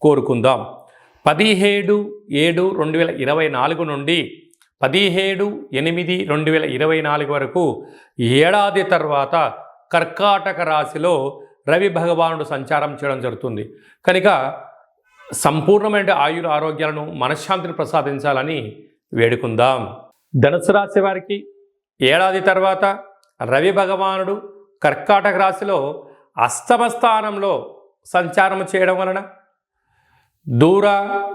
కోరుకుందాం. పదిహేడు ఏడు రెండు వేల ఇరవై నాలుగు నుండి పదిహేడు ఎనిమిది రెండు వేల ఇరవై నాలుగు వరకు ఏడాది తర్వాత కర్కాటక రాశిలో రవి భగవానుడు సంచారం చేయడం జరుగుతుంది. కనుక సంపూర్ణమైన ఆయుర ఆరోగ్యాలను మనశ్శాంతిని ప్రసాదించాలని వేడుకుందాం. ధనుసు రాశి వారికి ఏడాది తర్వాత రవి భగవానుడు కర్కాటక రాశిలో అష్టమ స్థానంలో సంచారం చేయడం వలన దూర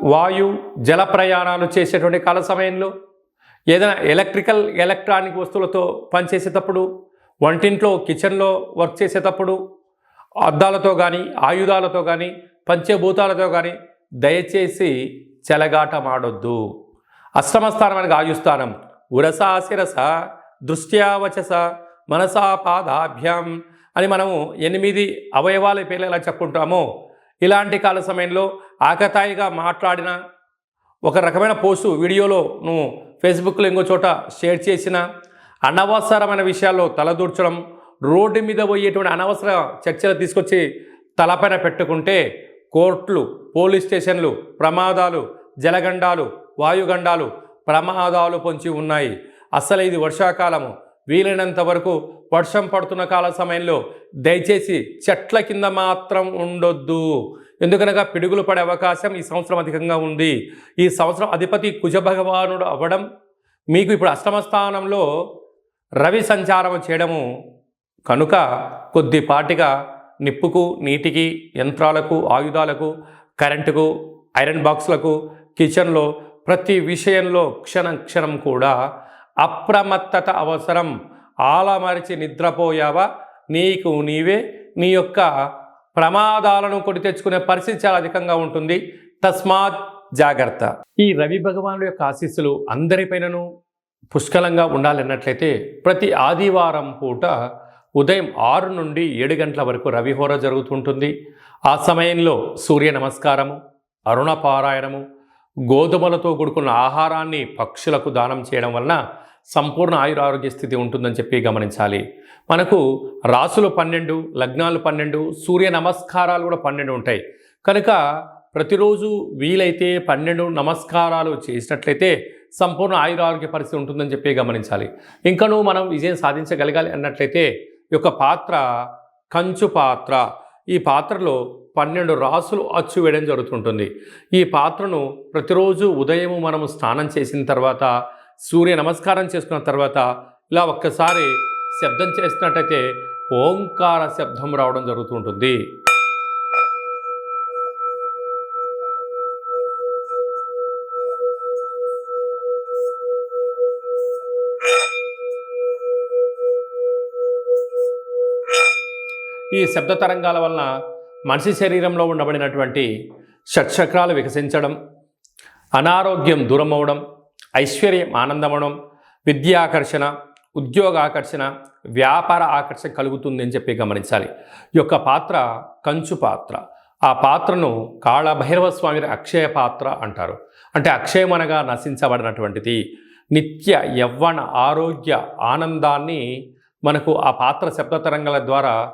వాయు జల ప్రయాణాలు చేసేటువంటి కాల సమయంలో ఏదైనా ఎలక్ట్రికల్ ఎలక్ట్రానిక్ వస్తువులతో పనిచేసేటప్పుడు వంటింట్లో కిచెన్లో వర్క్ చేసేటప్పుడు అద్దాలతో కానీ ఆయుధాలతో కానీ పంచభూతాలతో కానీ దయచేసి చెలగాటమాడొద్దు. అష్టమ స్థానం అనగా ఆయుస్థానం ఉరస శిరస దృష్ట్యావచస మనసా పాదాభ్యాం అని మనము ఎనిమిది అవయవాల పేర్లు ఎలా చెప్పుకుంటామో ఇలాంటి కాల సమయంలో ఆకతాయిగా మాట్లాడిన ఒక రకమైన పోస్టు వీడియోలో నువ్వు ఫేస్బుక్లో ఇంకో చోట షేర్ చేసిన అనవసరమైన విషయాల్లో తలదూర్చడం రోడ్డు మీద పోయేటువంటి అనవసర చర్చలు తీసుకొచ్చి తలపైన పెట్టుకుంటే కోర్టులు పోలీస్ స్టేషన్లు ప్రమాదాలు జలగండాలు వాయుగండాలు ప్రమాదాలు పొంచి ఉన్నాయి. అసలు ఇది వర్షాకాలము. వీలైనంత వరకు వర్షం పడుతున్న కాల సమయంలో దయచేసి చెట్ల కింద మాత్రం ఉండొద్దు. ఎందుకనగా పిడుగులు పడే అవకాశం ఈ సంవత్సరం అధికంగా ఉంది. ఈ సంవత్సరం అధిపతి కుజ భగవానుడు అవ్వడం మీకు ఇప్పుడు అష్టమ స్థానంలో రవి సంచారం చేయడము కనుక కొద్దిపాటిగా నిప్పుకు నీటికి యంత్రాలకు ఆయుధాలకు కరెంటుకు ఐరన్ బాక్స్లకు కిచెన్లో ప్రతి విషయంలో క్షణం క్షణం కూడా అప్రమత్తత అవసరం. ఆలమరిచి నిద్రపోయావా? నీకు నీవే నీ యొక్క ప్రమాదాలను కొని తెచ్చుకునే పరిస్థితి చాలా అధికంగా ఉంటుంది. తస్మాత్ జాగ్రత్త. ఈ రవి భగవానుడు యొక్క ఆశీస్సులు అందరిపైనను పుష్కలంగా ఉండాలన్నట్లయితే ప్రతి ఆదివారం పూట ఉదయం ఆరు నుండి ఏడు గంటల వరకు రవిహోర జరుగుతుంటుంది. ఆ సమయంలో సూర్య నమస్కారము అరుణ పారాయణము గోధుమలతో కూడుకున్న ఆహారాన్ని పక్షులకు దానం చేయడం వలన సంపూర్ణ ఆయురారోగ్య స్థితి ఉంటుందని చెప్పి గమనించాలి. మనకు రాసులు పన్నెండు లగ్నాలు పన్నెండు సూర్య నమస్కారాలు కూడా పన్నెండు ఉంటాయి. కనుక ప్రతిరోజు వీలైతే పన్నెండు నమస్కారాలు చేసినట్లయితే సంపూర్ణ ఆయురారోగ్య పరిస్థితి ఉంటుందని చెప్పి గమనించాలి. ఇంకనూ మనం విజయం సాధించగలగాలి అన్నట్లయితే ఈ యొక్క పాత్ర కంచు పాత్ర ఈ పాత్రలో పన్నెండు రాసులు అచ్చు వేయడం జరుగుతుంటుంది. ఈ పాత్రను ప్రతిరోజు ఉదయం మనము స్నానం చేసిన తర్వాత సూర్య నమస్కారం చేసుకున్న తర్వాత ఇలా ఒక్కసారి శబ్దం చేసినట్టయితే ఓంకార శబ్దం రావడం జరుగుతుంటుంది ఈ శబ్ద తరంగాల వలన మనిషి శరీరంలో ఉండబడినటువంటి షట్చక్రాలు వికసించడం అనారోగ్యం దూరం అవడం ఐశ్వర్యం ఆనందమనం విద్యాకర్షణ ఉద్యోగ ఆకర్షణ వ్యాపార ఆకర్షణ కలుగుతుంది అని చెప్పి గమనించాలి. ఈ యొక్క పాత్ర కంచు పాత్ర. ఆ పాత్రను కాళభైరవ స్వామి అక్షయ పాత్ర అంటారు. అంటే అక్షయమనగా నశించబడినటువంటిది. నిత్య యవ్వన ఆరోగ్య ఆనందాన్ని మనకు ఆ పాత్ర శబ్ద తరంగాల ద్వారా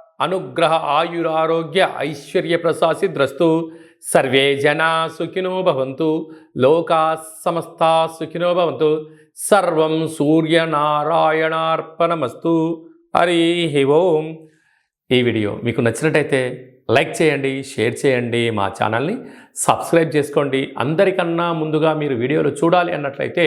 అనుగ్రహ ఆయురారోగ్య ఐశ్వర్య ప్రసాసిద్రస్తు సర్వే జనా సుఖినో భవంతు. లోకా సమస్తా సుఖినో భవంతు. సర్వం సూర్యనారాయణార్పణమస్తు. హరి ఓం. ఈ వీడియో మీకు నచ్చినట్టయితే లైక్ చేయండి షేర్ చేయండి మా ఛానల్ని సబ్స్క్రైబ్ చేసుకోండి. అందరికన్నా ముందుగా మీరు వీడియోలు చూడాలి అన్నట్లయితే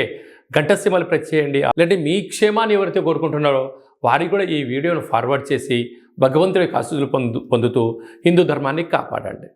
గంట సిమలు ప్రెస్ చేయండి. లేదంటే మీ క్షేమాన్ని ఎవరైతే కోరుకుంటున్నారో వారికి కూడా ఈ వీడియోను ఫార్వర్డ్ చేసి భగవంతుడి ఆశీస్సులు పొందు పొందుతూ హిందూ ధర్మాన్ని కాపాడండి.